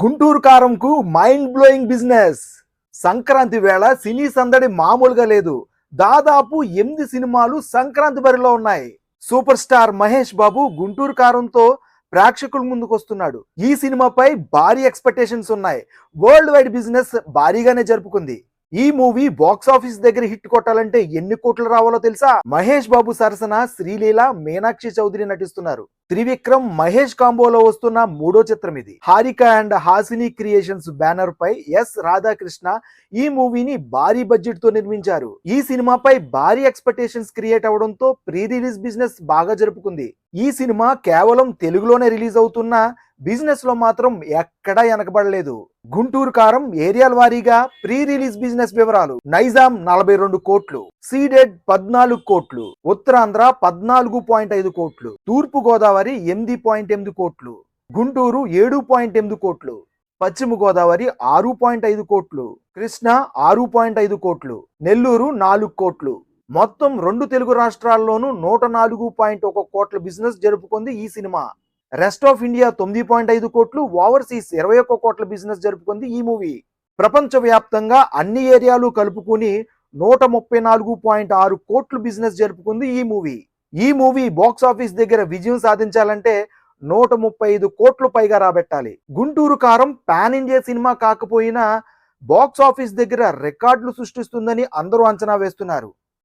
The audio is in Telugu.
గుంటూరు కారంకు మైండ్ బ్లోయింగ్ బిజినెస్ సంక్రాంతి వేళ సినీ సందడి మామూలుగా లేదు. దాదాపు ఎనిమిది సినిమాలు సంక్రాంతి బరిలో ఉన్నాయి. సూపర్ స్టార్ మహేష్ బాబు గుంటూరు కారంతో ప్రేక్షకుల ముందుకు వస్తున్నాడు. ఈ సినిమాపై భారీ ఎక్స్పెక్టేషన్స్ ఉన్నాయి. వరల్డ్ వైడ్ బిజినెస్ భారీగానే జరుపుకుంది. ఈ మూవీ బాక్స్ ఆఫీస్ దగ్గర హిట్ కొట్టాలంటే ఎన్ని కోట్లు రావాలో తెలుసా? మహేష్ బాబు సరసన శ్రీలీల మీనాక్షి చౌదరి నటిస్తున్నారు. త్రివిక్రమ్ మహేష్ కాంబోలో వస్తున్న మూడో చిత్రం ఇది. Haarika and Haasini creations banner pi S Radhakrishna ఈ మూవీని భారీ బడ్జెట్తో నిర్మించారు. ఈ సినిమాపై భారీ ఎక్స్పెక్టేషన్స్ క్రియేట్ అవడంతో ప్రీ రిలీజ్ బిజినెస్ బాగా జరుపుకుంది. ఈ సినిమా కేవలం తెలుగులోనే రిలీజ్ అవుతున్న బిజినెస్లో మాత్రం ఎక్కడా వెనకబడలేదు గుంటూరు కారం ఏరియాల వారీగా ప్రీ రిలీజ్ బిజినెస్ వివరాలు. నైజాం నలభై రెండు కోట్లు సీడెడ్ పద్నాలుగు కోట్లు ఉత్తరాంధ్ర పద్నాలుగు పాయింట్ ఐదు కోట్లు తూర్పు గోదావరి ఎనిమిది పాయింట్ ఎనిమిది కోట్లు గుంటూరు ఏడు పాయింట్ ఎనిమిది కోట్లు పశ్చిమ గోదావరి ఆరు పాయింట్ ఐదు కోట్లు కృష్ణ ఆరు పాయింట్ ఐదు కోట్లు నెల్లూరు నాలుగు కోట్లు. మొత్తం రెండు తెలుగు రాష్ట్రాల్లోనూ నూట నాలుగు పాయింట్ ఒక కోట్ల బిజినెస్ జరుపుకుంది ఈ సినిమా. రెస్ట్ ఆఫ్ ఇండియా తొమ్మిది పాయింట్ ఐదు కోట్లు ఓవర్సీస్ ఇరవై ఒక్క కోట్ల బిజినెస్ జరుపుకుంది ఈ మూవీ ప్రపంచవ్యాప్తంగా అన్ని ఏరియాలు కలుపుకుని నూట ముప్పై నాలుగు పాయింట్ ఆరు కోట్లు బిజినెస్ జరుపుకుంది ఈ మూవీ ఈ మూవీ బాక్స్ ఆఫీస్ దగ్గర విజయం సాధించాలంటే నూట ముప్పై ఐదు కోట్లు పైగా రాబెట్టాలి. గుంటూరు కారం పాన్ ఇండియా సినిమా కాకపోయినా బాక్స్ ఆఫీస్ దగ్గర రికార్డులు సృష్టిస్తుందని అందరూ అంచనా వేస్తున్నారు.